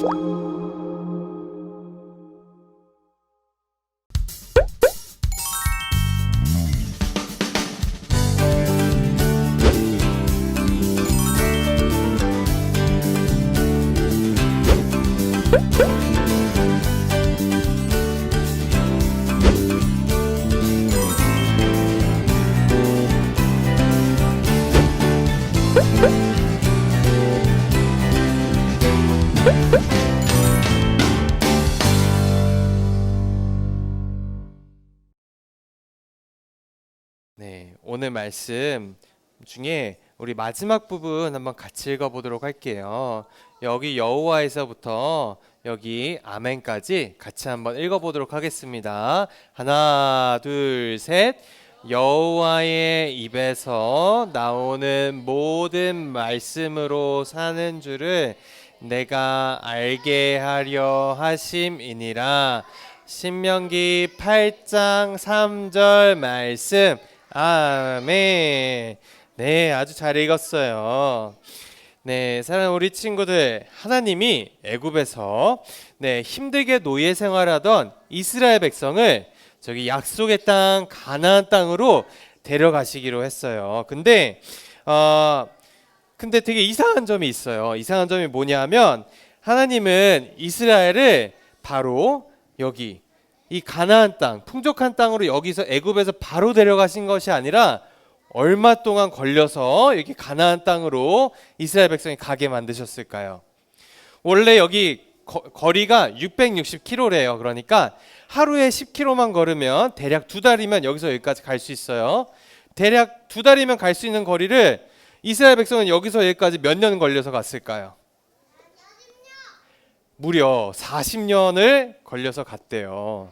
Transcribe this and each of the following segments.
네, 오늘 말씀 중에 우리 마지막 부분 한번 같이 읽어 보도록 할게요. 여기 여호와에서부터 여기 아멘까지 같이 한번 읽어 보도록 하겠습니다. 하나, 둘, 셋. 여호와의 입에서 나오는 모든 말씀으로 사는 줄을 내가 알게 하려 하심이니라. 신명기 8장 3절 말씀. 아멘. 네, 아주 잘 읽었어요. 네, 사랑하는 우리 친구들, 하나님이 애굽에서 네, 힘들게 노예 생활하던 이스라엘 백성을 저기 약속의 땅 가나안 땅으로 데려가시기로 했어요. 근데 어 근데 되게 이상한 점이 있어요. 이상한 점이 뭐냐면 하나님은 이스라엘을 바로 여기 이 가나안 땅, 풍족한 땅으로 여기서 애굽에서 바로 데려가신 것이 아니라 얼마 동안 걸려서 여기 가나안 땅으로 이스라엘 백성이 가게 만드셨을까요? 원래 여기 거, 거리가 660km래요. 그러니까 하루에 10km만 걸으면 대략 두 달이면 여기서 여기까지 갈 수 있어요. 대략 두 달이면 갈 수 있는 거리를 이스라엘 백성은 여기서 여기까지 몇 년 걸려서 갔을까요? 무려 40년을 걸려서 갔대요.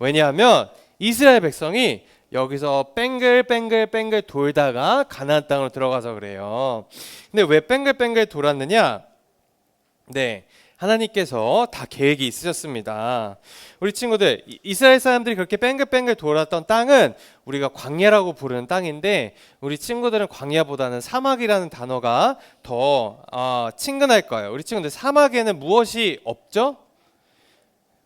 왜냐하면 이스라엘 백성이 여기서 뺑글뺑글뺑글 돌다가 가나안 땅으로 들어가서 그래요. 근데 왜 뺑글뺑글 돌았느냐? 네. 하나님께서 다 계획이 있으셨습니다. 우리 친구들, 이- 이스라엘 사람들이 그렇게 뺑글뺑글 돌았던 땅은 우리가 광야라고 부르는 땅인데 우리 친구들은 광야보다는 사막이라는 단어가 더 어, 친근할 거예요. 우리 친구들 사막에는 무엇이 없죠?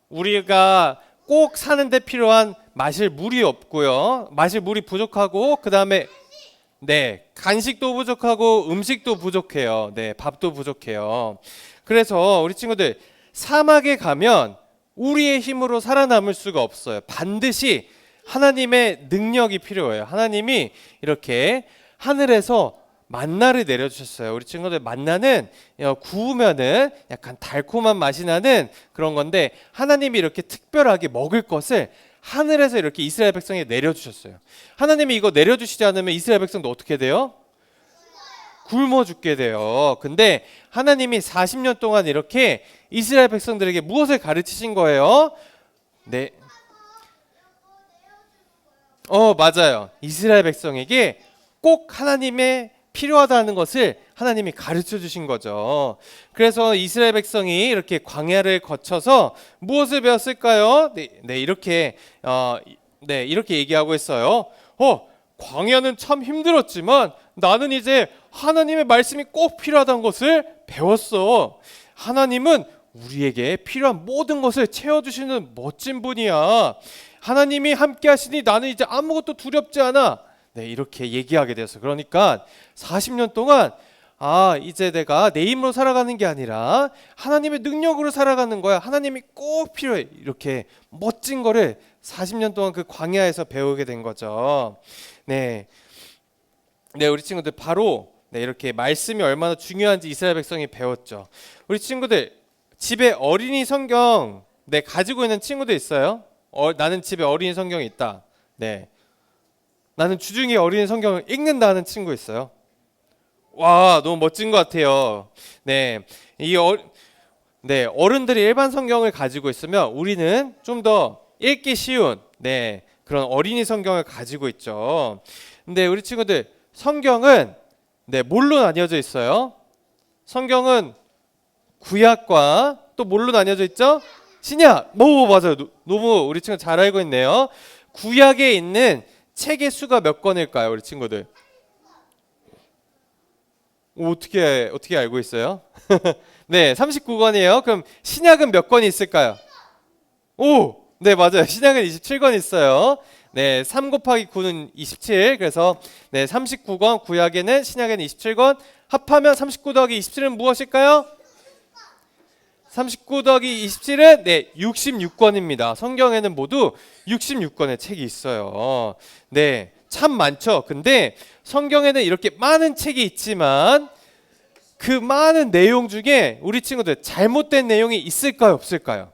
우리가 꼭 사는데 필요한 마실 물이 없고요. 마실 물이 부족하고 그 다음에 네 간식도 부족하고 음식도 부족해요. 네 밥도 부족해요. 그래서 우리 친구들 사막에 가면 우리의 힘으로 살아남을 수가 없어요. 반드시 하나님의 능력이 필요해요. 하나님이 이렇게 하늘에서 만나를 내려주셨어요. 우리 친구들 만나는 어, 구우면은 약간 달콤한 맛이 나는 그런 건데 하나님이 이렇게 특별하게 먹을 것을 하늘에서 이렇게 이스라엘 백성에 내려주셨어요. 하나님이 이거 내려주시지 않으면 이스라엘 백성도 어떻게 돼요? 굶어 죽게 돼요. 근데 하나님이 40년 동안 이렇게 이스라엘 백성들에게 무엇을 가르치신 거예요? 네. 어, 맞아요. 이스라엘 백성에게 꼭 하나님의 필요하다는 것을 하나님이 가르쳐 주신 거죠. 그래서 이스라엘 백성이 이렇게 광야를 거쳐서 무엇을 배웠을까요? 네, 네 이렇게 어, 네 이렇게 얘기하고 있어요. 어, 광야는 참 힘들었지만 나는 이제 하나님의 말씀이 꼭 필요하다는 것을 배웠어. 하나님은 우리에게 필요한 모든 것을 채워주시는 멋진 분이야. 하나님이 함께 하시니 나는 이제 아무것도 두렵지 않아. 네, 이렇게 얘기하게 되었어. 그러니까 40년 동안 아, 이제 내가 내 힘으로 살아가는 게 아니라 하나님의 능력으로 살아가는 거야. 하나님이 꼭 필요해. 이렇게 멋진 거를 40년 동안 그 광야에서 배우게 된 거죠. 네. 네, 우리 친구들 바로 네, 이렇게 말씀이 얼마나 중요한지 이스라엘 백성이 배웠죠. 우리 친구들 집에 어린이 성경 네, 가지고 있는 친구들 있어요? 어, 나는 집에 어린이 성경이 있다. 네. 나는 주중에 어린이 성경을 읽는다는 친구 있어요. 와, 너무 멋진 것 같아요. 네, 이 어, 네 어른들이 일반 성경을 가지고 있으면 우리는 좀 더 읽기 쉬운 네 그런 어린이 성경을 가지고 있죠. 근데 우리 친구들 성경은 네 뭘로 나뉘어져 있어요? 성경은 구약과 또 뭘로 나뉘어져 있죠? 신약. 뭐 맞아요. 노- 너무 우리 친구 잘 알고 있네요. 구약에 있는 책의 수가 몇 권일까요, 우리 친구들? 오, 어떻게 어떻게 알고 있어요? 네, 39권이에요. 그럼 신약은 몇 권이 있을까요? 오, 네 맞아요. 신약은 27권 있어요. 네, 3 곱하기 9는 27. 그래서 네, 39권, 구약에는 신약에는 27권. 합하면 39 더하기 27은 무엇일까요? 39 더하기 27은 네, 66권입니다. 성경에는 모두 66권의 책이 있어요. 네, 참 많죠. 근데 성경에는 이렇게 많은 책이 있지만 그 많은 내용 중에 우리 친구들 잘못된 내용이 있을까요, 없을까요?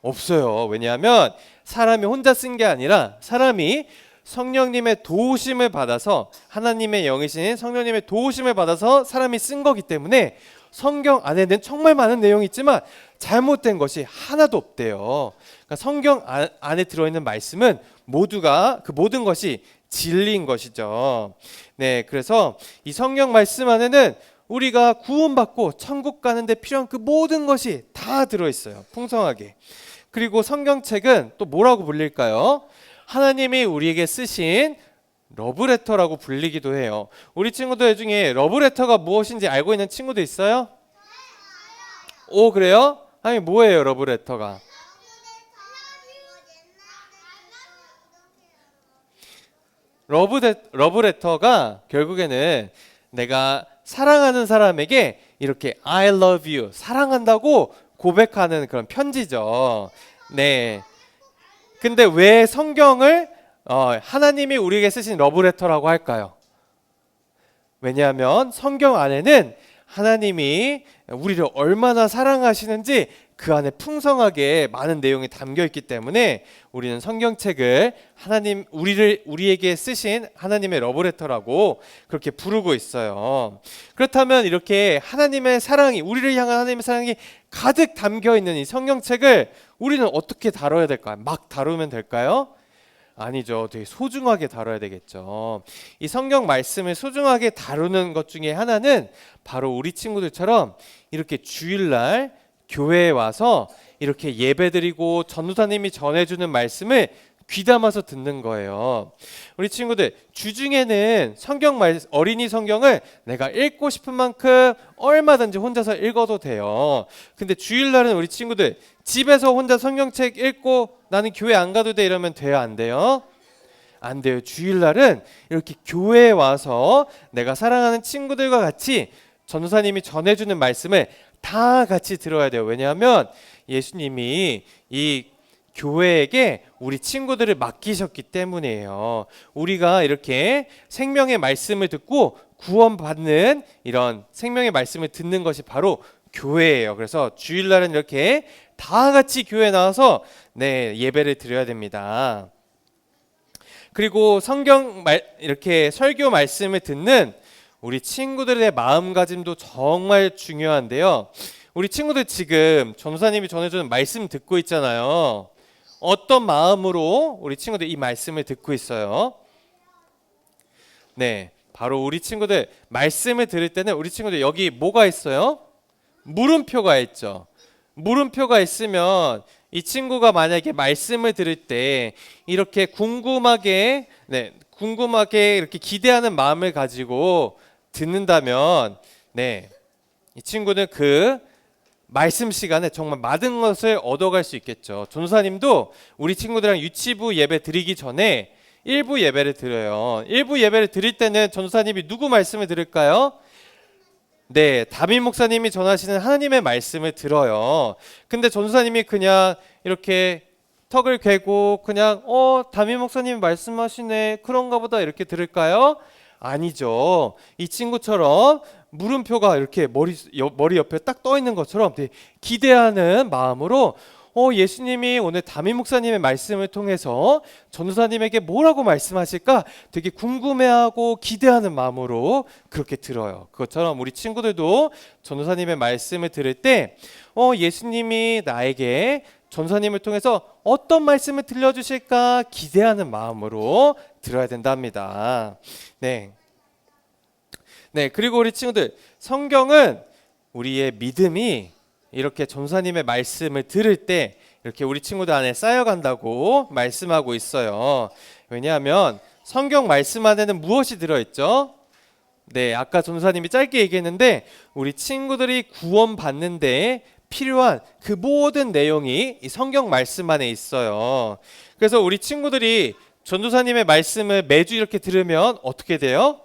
없어요. 왜냐하면 사람이 혼자 쓴 게 아니라 사람이 성령님의 도우심을 받아서 하나님의 영이신 성령님의 도우심을 받아서 사람이 쓴 거기 때문에 성경 안에는 정말 많은 내용이 있지만 잘못된 것이 하나도 없대요. 그러니까 성경 안- 안에 들어있는 말씀은 모두가 그 모든 것이 진리인 것이죠. 네, 그래서 이 성경 말씀 안에는 우리가 구원받고 천국 가는데 필요한 그 모든 것이 다 들어있어요. 풍성하게. 그리고 성경책은 또 뭐라고 불릴까요? 하나님이 우리에게 쓰신 러브레터라고 불리기도 해요. 우리 친구들 중에 러브레터가 무엇인지 알고 있는 친구도 있어요? 오 그래요? 아니 뭐예요 러브레터가? 러브레, 러브레터가 결국에는 내가 사랑하는 사람에게 이렇게 I love you 사랑한다고 고백하는 그런 편지죠. 네. 근데 왜 성경을 어, 하나님이 우리에게 쓰신 러브레터라고 할까요? 왜냐하면 성경 안에는 하나님이 우리를 얼마나 사랑하시는지 그 안에 풍성하게 많은 내용이 담겨 있기 때문에 우리는 성경책을 하나님 우리를 우리에게 쓰신 하나님의 러브레터라고 그렇게 부르고 있어요. 그렇다면 이렇게 하나님의 사랑이 우리를 향한 하나님의 사랑이 가득 담겨 있는 이 성경책을 우리는 어떻게 다뤄야 될까요? 막 다루면 될까요? 아니죠. 되게 소중하게 다뤄야 되겠죠. 이 성경 말씀을 소중하게 다루는 것 중에 하나는 바로 우리 친구들처럼 이렇게 주일날 교회에 와서 이렇게 예배드리고 전도사님이 전해주는 말씀을 귀담아서 듣는 거예요. 우리 친구들 주중에는 성경 말 어린이 성경을 내가 읽고 싶은 만큼 얼마든지 혼자서 읽어도 돼요. 근데 주일날은 우리 친구들 집에서 혼자 성경책 읽고 나는 교회 안 가도 돼 이러면 돼요, 안 돼요? 안 돼요. 주일날은 이렇게 교회에 와서 내가 사랑하는 친구들과 같이 전도사님이 전해주는 말씀을 다 같이 들어야 돼요. 왜냐하면 예수님이 이 교회에게 우리 친구들을 맡기셨기 때문이에요. 우리가 이렇게 생명의 말씀을 듣고 구원받는 이런 생명의 말씀을 듣는 것이 바로 교회예요. 그래서 주일날은 이렇게 다 같이 교회 에 나와서 네, 예배를 드려야 됩니다. 그리고 성경 말 이렇게 설교 말씀을 듣는 우리 친구들의 마음가짐도 정말 중요한데요. 우리 친구들 지금 전사님이 전해주는 말씀 듣고 있잖아요. 어떤 마음으로 우리 친구들 이 말씀을 듣고 있어요? 네, 바로 우리 친구들 말씀을 들을 때는 우리 친구들 여기 뭐가 있어요? 물음표가 있죠. 물음표가 있으면 이 친구가 만약에 말씀을 들을 때 이렇게 궁금하게 네, 궁금하게 이렇게 기대하는 마음을 가지고 듣는다면 네. 이 친구는 그 말씀 시간에 정말 많은 것을 얻어갈 수 있겠죠. 전사님도 우리 친구들이랑 유치부 예배 드리기 전에 일부 예배를 드려요. 일부 예배를 드릴 때는 전사님이 누구 말씀을 들을까요? 네, 다빈 목사님이 전하시는 하나님의 말씀을 들어요. 근데 전사님이 그냥 이렇게 턱을 괴고 그냥 어 다빈 목사님 말씀하시네 그런가 보다 이렇게 들을까요? 아니죠. 이 친구처럼 물음표가 이렇게 머리 여- 머리 옆에 딱 떠 있는 것처럼 기대하는 마음으로 어 예수님이 오늘 담임 목사님의 말씀을 통해서 전도사님에게 뭐라고 말씀하실까 되게 궁금해하고 기대하는 마음으로 그렇게 들어요. 그것처럼 우리 친구들도 전도사님의 말씀을 들을 때 어 예수님이 나에게 전사님을 통해서 어떤 말씀을 들려주실까 기대하는 마음으로 들어야 된답니다. 네. 네, 그리고 우리 친구들, 성경은 우리의 믿음이 이렇게 전사님의 말씀을 들을 때 이렇게 우리 친구들 안에 쌓여간다고 말씀하고 있어요. 왜냐하면 성경 말씀 안에는 무엇이 들어있죠? 네, 아까 전도사님이 짧게 얘기했는데 우리 친구들이 구원 받는데 필요한 그 모든 내용이 이 성경 말씀 안에 있어요. 그래서 우리 친구들이 전도사님의 말씀을 매주 이렇게 들으면 어떻게 돼요?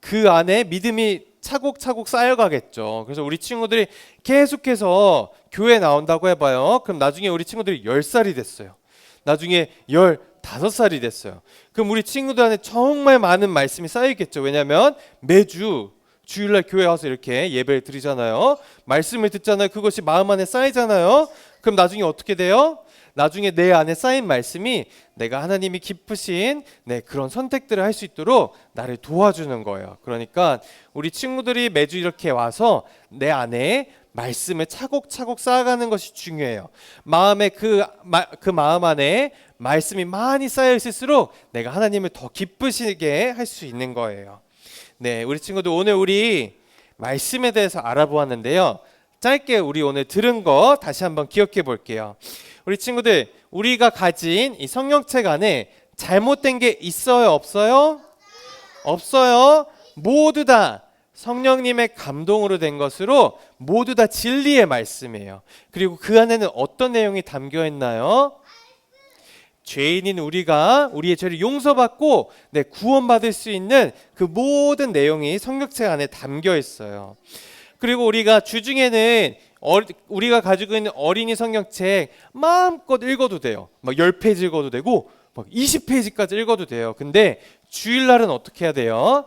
그 안에 믿음이 차곡차곡 쌓여가겠죠. 그래서 우리 친구들이 계속해서 교회 나온다고 해봐요. 그럼 나중에 우리 친구들이 10살이 됐어요. 나중에 15살이 됐어요. 그럼 우리 친구들 안에 정말 많은 말씀이 쌓이겠죠. 왜냐하면 매주 주일날 교회 와서 이렇게 예배를 드리잖아요. 말씀을 듣잖아요. 그것이 마음 안에 쌓이잖아요. 그럼 나중에 어떻게 돼요? 나중에 내 안에 쌓인 말씀이 내가 하나님이 기쁘신 네, 그런 선택들을 할 수 있도록 나를 도와주는 거예요. 그러니까 우리 친구들이 매주 이렇게 와서 내 안에 말씀을 차곡차곡 쌓아가는 것이 중요해요. 마음에 그, 마, 그 마음 안에 말씀이 많이 쌓여 있을수록 내가 하나님을 더 기쁘시게 할 수 있는 거예요. 네, 우리 친구들 오늘 우리 말씀에 대해서 알아보았는데요. 짧게 우리 오늘 들은 거 다시 한번 기억해 볼게요. 우리 친구들, 우리가 가진 이 성경책 안에 잘못된 게 있어요, 없어요? 없어요. 모두 다 성령님의 감동으로 된 것으로 모두 다 진리의 말씀이에요. 그리고 그 안에는 어떤 내용이 담겨 있나요? 죄인인 우리가 우리의 죄를 용서받고 네, 구원받을 수 있는 그 모든 내용이 성경책 안에 담겨 있어요. 그리고 우리가 주중에는 어, 우리가 가지고 있는 어린이 성경책 마음껏 읽어도 돼요. 막 10페이지 읽어도 되고 막 20페이지까지 읽어도 돼요. 근데 주일날은 어떻게 해야 돼요?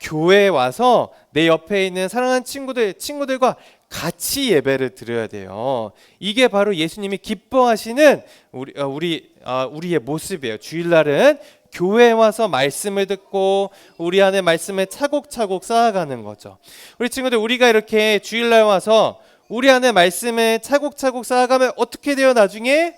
교회에 와서 내 옆에 있는 사랑하는 친구들 친구들과 같이 예배를 드려야 돼요. 이게 바로 예수님이 기뻐하시는 우리 어, 우리 어, 우리의 모습이에요. 주일날은 교회에 와서 말씀을 듣고 우리 안에 말씀을 차곡차곡 쌓아가는 거죠. 우리 친구들 우리가 이렇게 주일날 와서 우리 안에 말씀을 차곡차곡 쌓아가면 어떻게 돼요? 나중에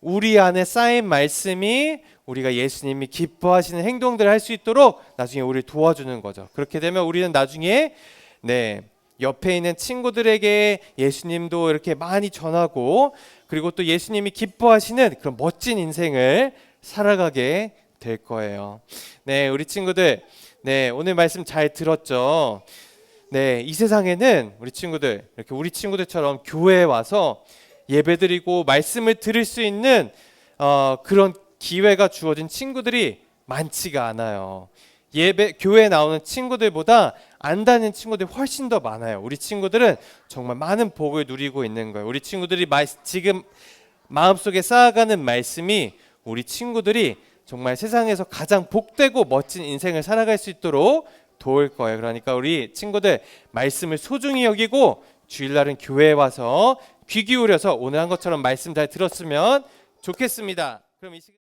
우리 안에 쌓인 말씀이 우리가 예수님이 기뻐하시는 행동들을 할 수 있도록 나중에 우리를 도와주는 거죠. 그렇게 되면 우리는 나중에 네 옆에 있는 친구들에게 예수님도 이렇게 많이 전하고 그리고 또 예수님이 기뻐하시는 그런 멋진 인생을 살아가게 될 거예요. 네, 우리 친구들, 네 오늘 말씀 잘 들었죠. 네, 이 세상에는 우리 친구들 이렇게 우리 친구들처럼 교회에 와서 예배드리고 말씀을 들을 수 있는 어, 그런 기회가 주어진 친구들이 많지가 않아요. 예배 교회에 나오는 친구들보다 안 다니는 친구들이 훨씬 더 많아요. 우리 친구들은 정말 많은 복을 누리고 있는 거예요. 우리 친구들이 마, 지금 마음속에 쌓아가는 말씀이 우리 친구들이 정말 세상에서 가장 복되고 멋진 인생을 살아갈 수 있도록 도울 거예요. 그러니까 우리 친구들 말씀을 소중히 여기고 주일날은 교회에 와서 귀 기울여서 오늘 한 것처럼 말씀 잘 들었으면 좋겠습니다. 그럼 이 시간